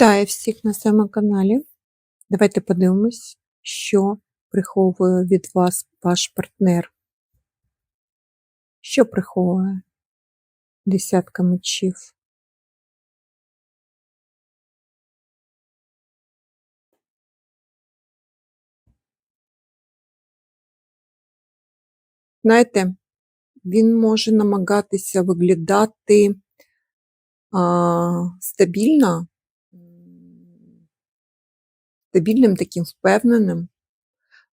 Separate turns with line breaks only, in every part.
Вітаю всіх на своєму каналі. Давайте подивимось, що приховує від вас ваш партнер. Що приховує десятка мечів? Знаєте, він може намагатися виглядати а, стабільно, стабільним, таким впевненим,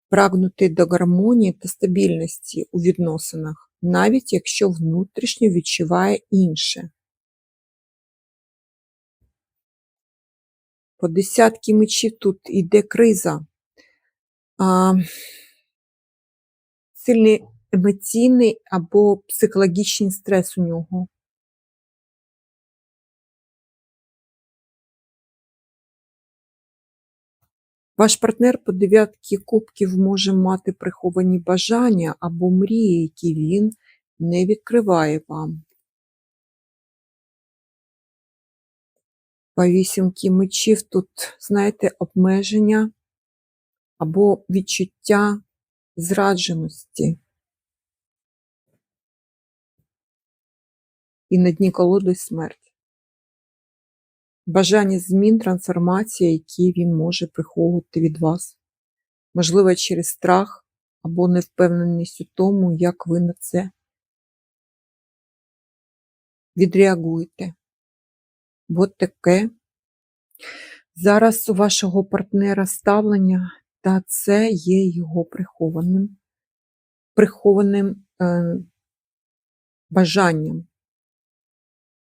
прагнути до гармонії та стабільності у відносинах, навіть якщо внутрішньо відчуває інше. По десятки мечів тут йде криза. А, сильний емоційний або психологічний стрес у нього. Ваш партнер по дев'ятки кубків може мати приховані бажання або мрії, які він не відкриває вам. По вісімки мечів тут, знаєте, обмеження або відчуття зрадженості. І на дні колоди смерть. Бажання змін, трансформація, які він може приховувати від вас. Можливо, через страх або невпевненість у тому, як ви на це відреагуєте. От таке. Зараз у вашого партнера ставлення, та це є його прихованим, прихованим е, бажанням.